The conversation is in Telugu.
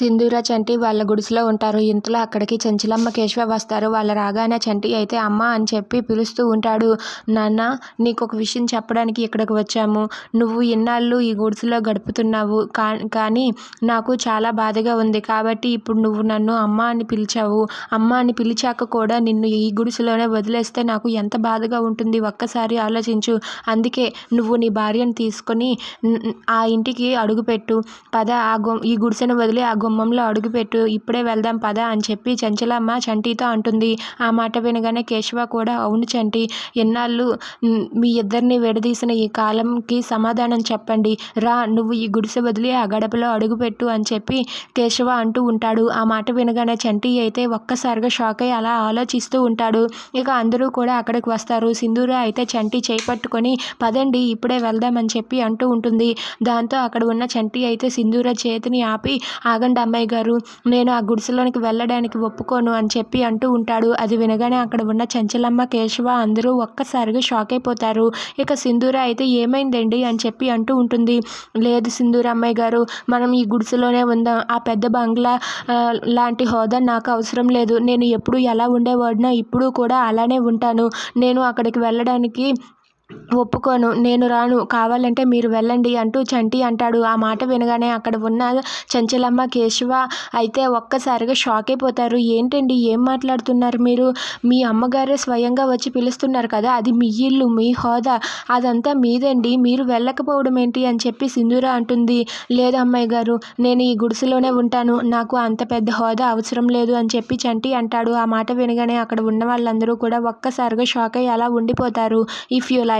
సింధూర చంటి వాళ్ళ గుడిసెలో ఉంటారు. ఇంతలో అక్కడికి చెంచులమ్మ, కేశవ వస్తారు. వాళ్ళ రాగానే చంటి అయితే అమ్మ అని చెప్పి పిలుస్తూ ఉంటాడు. నాన్న నీకు ఒక విషయం చెప్పడానికి ఇక్కడికి వచ్చాము. నువ్వు ఇన్నాళ్ళు ఈ గుడిసెలో గడుపుతున్నావు. కా కానీ నాకు చాలా బాధగా ఉంది. కాబట్టి ఇప్పుడు నువ్వు నన్ను అమ్మ అని పిలిచావు. అమ్మ అని పిలిచాక కూడా నిన్ను ఈ గుడిసెలోనే వదిలేస్తే నాకు ఎంత బాధగా ఉంటుంది. ఒక్కసారి ఆలోచించు. అందుకే నువ్వు నీ భార్యను తీసుకొని ఆ ఇంటికి అడుగుపెట్టు. పద ఆ గు ఈ గుడిసెను వదిలి ఆ గుమ్మంలో అడుగుపెట్టు ఇప్పుడే వెళ్దాం పద అని చెప్పి చంచలమ్మ చంటితో అంటుంది. ఆ మాట వినగానే కేశవ కూడా అవును చంటి ఎన్నాళ్ళు మీ ఇద్దరిని విడదీసిన ఈ కాలంకి సమాధానం చెప్పండి. రా నువ్వు ఈ గుడిసె వదిలి ఆ గడపలో అడుగుపెట్టు అని చెప్పి కేశవ అంటూ ఉంటాడు. ఆ మాట వినగానే చంటి అయితే ఒక్కసారిగా షాక్ అయ్యి అలా ఆలోచిస్తూ ఉంటాడు. ఇక అందరూ కూడా అక్కడికి వస్తారు. సింధూర అయితే చంటి చేపట్టుకొని పదండి ఇప్పుడే వెళ్దామని చెప్పి అంటూ ఉంటుంది. దాంతో అక్కడ ఉన్న చంటి అయితే సింధూర చేతిని ఆపి ఆగండి ఆగండి అమ్మాయి గారు. నేను ఆ గుడిసెలోనికి వెళ్ళడానికి ఒప్పుకోను అని చెప్పి అంటూ ఉంటాడు. అది వినగానే అక్కడ ఉన్న చంచలమ్మ కేశవ అందరూ ఒక్కసారిగా షాక్ అయిపోతారు. ఇక సింధూర అయితే ఏమైందండి అని చెప్పి అంటూ ఉంటుంది. లేదు సింధూర అమ్మాయి గారు మనం ఈ గుడిసెలోనే ఉందాం. ఆ పెద్ద బంగ్లా లాంటి హోదా నాకు అవసరం లేదు. నేను ఎప్పుడు ఎలా ఉండేవాడినో ఇప్పుడు కూడా అలానే ఉంటాను. నేను అక్కడికి వెళ్ళడానికి ఒప్పుకోను నేను రాను కావాలంటే మీరు వెళ్ళండి అంటూ చంటి అంటాడు. ఆ మాట వినగానే అక్కడ ఉన్న చంచలమ్మ కేశవ అయితే ఒక్కసారిగా షాక్ అయిపోతారు. ఏంటండి ఏం మాట్లాడుతున్నారు మీరు? మీ అమ్మగారే స్వయంగా వచ్చి పిలుస్తున్నారు కదా అది మీ ఇల్లు మీ హోదా అదంతా మీదండి. మీరు వెళ్ళకపోవడం ఏంటి అని చెప్పి సింధూర అంటుంది. లేదు అమ్మాయి గారు నేను ఈ గుడిసెలోనే ఉంటాను. నాకు అంత పెద్ద హోదా అవసరం లేదు అని చెప్పి చంటి అంటాడు. ఆ మాట వినగానే అక్కడ ఉన్న వాళ్ళందరూ కూడా ఒక్కసారిగా షాక్ అయ్యి అలా ఉండిపోతారు. If you like